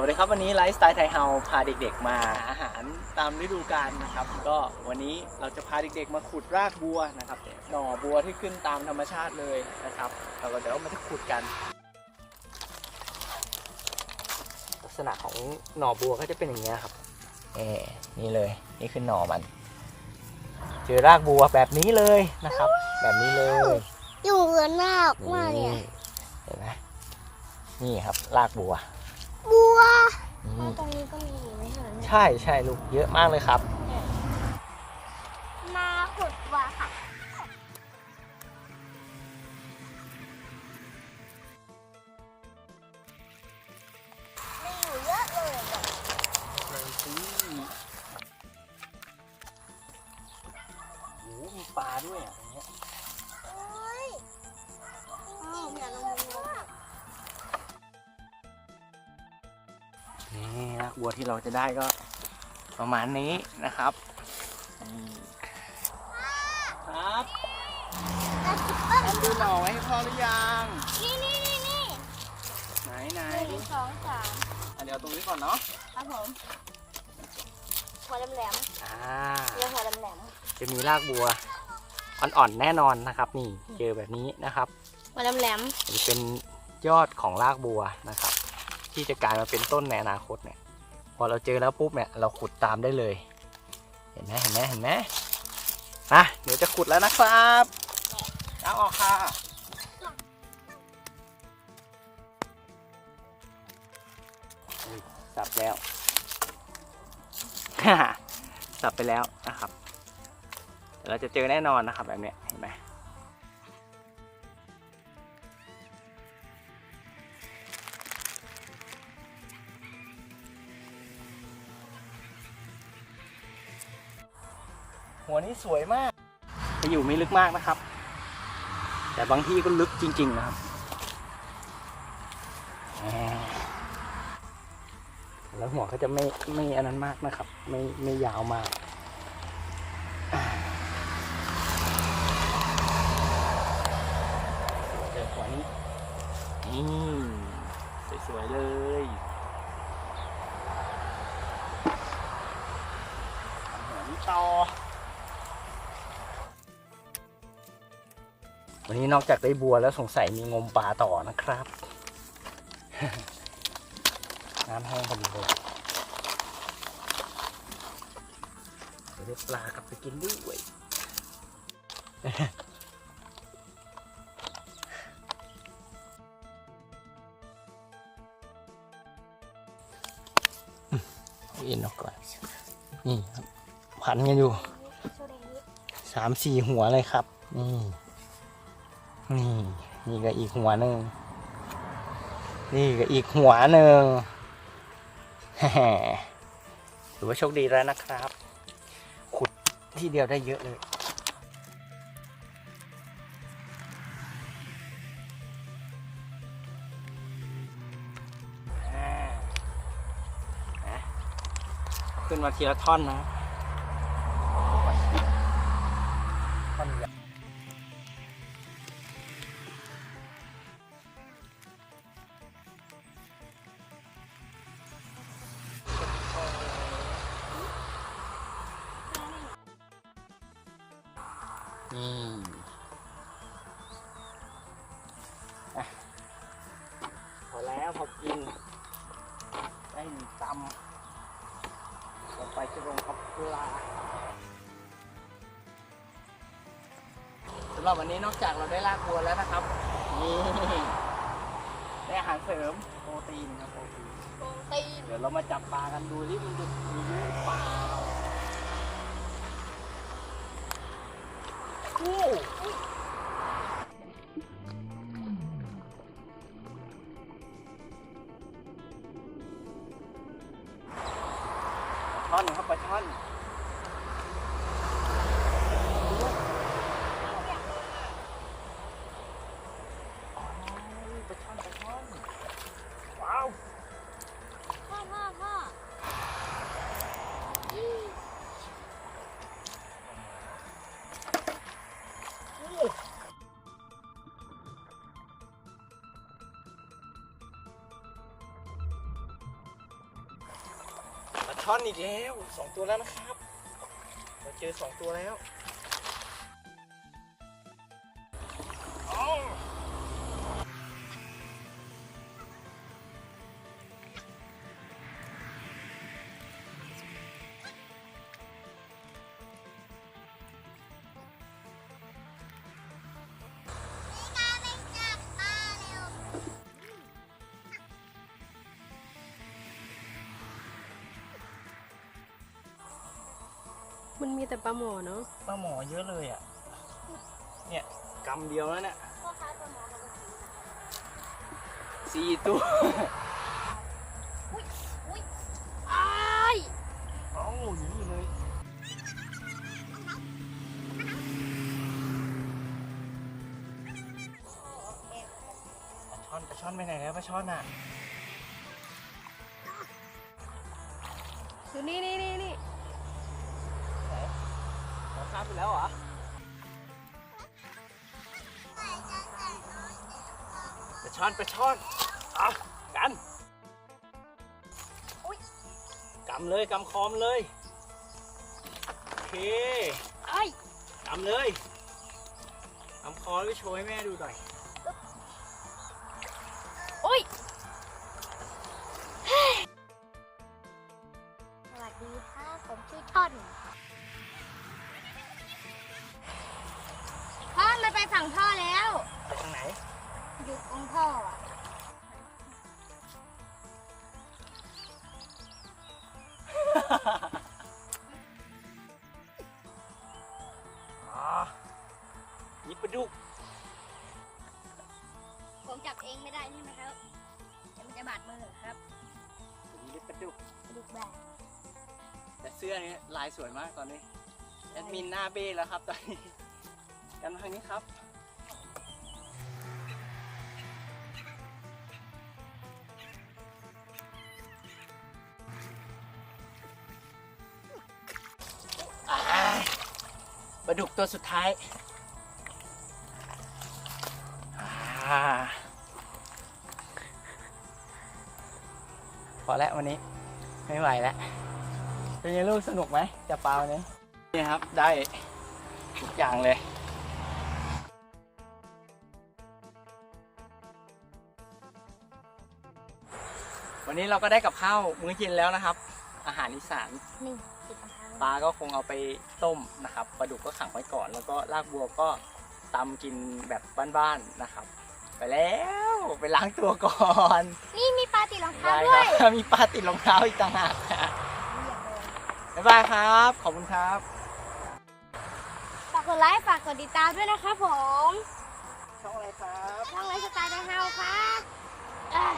วัสดีครับวันนี้ไลฟ์สไตล์ไทยเฮาพาเด็กๆ มาอาหารตามฤดูกาลนะครับ ก็วันนี้เราจะพาเด็กๆ มาขุดรากบัวนะครับหน่อบัวที่ขึ้นตามธรรมชาติเลยนะครับเราก็เดี๋ยวมาขุดกัน ลักษณะของหน่อบัวก็จะเป็นอย่างนี้ยครับเอ่นี่เลยนี่คือหน่อมันเจอรากบัวแบบนี้เลยนะครับ แบบนี้เลย อยู่เงินมากมากเนี่ยนี่เห็นไหมนี่ครับรากบัว บัวนี่ตรงนี้ก็มีอยู่ไม่ใช่เหรอเนี่ยใช่ใช่ลูกเยอะมากเลยครับ วที่เราจะได้ก็ประมาณนี้นะครับนี่ครับแล้วซุปเปอร์ทำดูหน่อไว้ให้พ่อหรือยังนี่นี่นี่นี่ไหนไหนหนึ่งสองสามอะเดี๋ยวเอาตรงนี้ก่อนเนาะครับผมหัวแหลมอ่าๆเรียกหัวแหลมจะมีรากบัวอ่อนๆแน่นอนนะครับ นี่เจอแบบนี้นะครับ ๆหัวแหลมมันเป็นยอดของรากบัวนะครับ ที่จะกลายมาเป็นต้นในอนาคตเนี่ย พอเราเจอแล้วปุ๊บเนี่ยเราขุดตามได้เลย เห็นไหมเห็นไหมเห็นไหมอะเดี๋ยวจะขุดแล้วนะครับเอาออกค่ะสับแล้วสับไปแล้วนะครับเราจะเจอแน่นอนนะครับแบบเนี้ หัวนี้สวยมาก จะอยู่ไม่ลึกมากนะครับ แต่บางที่ก็ลึกจริง ๆ นะครับแหมแล้วหัวก็จะไม่ไม่อันนั้นมากนะครับ ไม่ไม่ยาวมากเจอหัวนี้นี่สวยๆเลยหัวนี้ต่อ วันนี้นอกจากได้บัวแล้วสงสัยมีงมปลาต่อนะครับ น้ำแห้งพอดีเลยเดี๋ยวได้ปลากลับไปกินด้วยเอ็นออกก่อน นี่ครับ พันกันอยู่สสามสี่หัวเลยครับ นี่ นี่นี่ก็อีกหัวหนึ่งนี่ก็อีกหัวหนึ่งหมถือว่าโชคดีแล้วนะครับ ขุดที่เดียวได้เยอะเลยขึ้นมาทีละท่อนนะ นี่อะพอแล้วพอกิน ได้หนึ่งตำต่อไปจะลงกับปลาสำหรับวันนี้นอกจากเราได้ลากบัวแล้วนะครับ นี่ได้อาหารเสริมโปรตีนครับโปรตีน โปรตีน เดี๋ยวเรามาจับปลากันดูที่มันจะมีเยอะหรือเปล่า โช่อนอีกแล้วสองตัวแล้วนะครับ เราเจอสองตัวแล้ว มันมีแต่ปลาหมอเนาะปลาหมอเยอะเลยอะ เนี่ยกำเดียวแล้วเนี่ยพ่อค้าปลาหมอกับปลาผีสี่ตัวอุ้ยอุ้ยอ้ายเอ้าอย่างนี้เลยปลาช่อนปลาช่อนไปไหนแล้วปลาช่อนอะอยู่นี่นี่นี่นี่ เราข้ามไปแล้วเหรอปลาช่อนปลาช่อนอะกันกำเลยกำคอมเลยโอเคเอ้ยกำเลยกำคอแล้วไปโชว์ให้แม่ดูหน่อย งท่อแล้ว ไปทางไหน อยู่ตรงท่ออะอ๋อนี่ปลาดุกผมจับเองไม่ได้ใช่ไหมครับเดี๋ยวมันจะบาดมือครับนี่ปลาดุกดุกแบบแต่เสื้อนี้ลายสวยมากตอนนี้ แอดมินหน้าเบ้แล้วครับตอนนี้กันมาทางนี้ครับ ปลาดุกตัวสุดท้ายอ่าพอแล้ววันนี้ ไม่ไหวแล้วเป็นไงลูกสนุกไหมจับปลาวันนี้นี่ครับได้ทุกอย่างเลยวันนี้เราก็ได้กับข้าวมื้อเย็นแล้วนะครับ อาหารอีสานนี่ติดรองเท้า ปลาก็คงเอาไปต้มนะครับปลาดุกก็ขังไว้ก่อน แล้วก็ลากบัวก็ตำกินแบบบ้านๆนะครับ ไปแล้วไปล้างตัวก่อนนี่มีปลาติดรองเท้าได้ด้วยครับมีปลาติดรองเท้าอีกต่างหากครับบ๊ายบายครับ ขอบคุณครับ ฝากกดไลค์ฝากกดติดตามด้วยนะครับผม ช่องอะไรครับ ช่องไลฟ์สไตล์ไดเฮาครับเอ้ย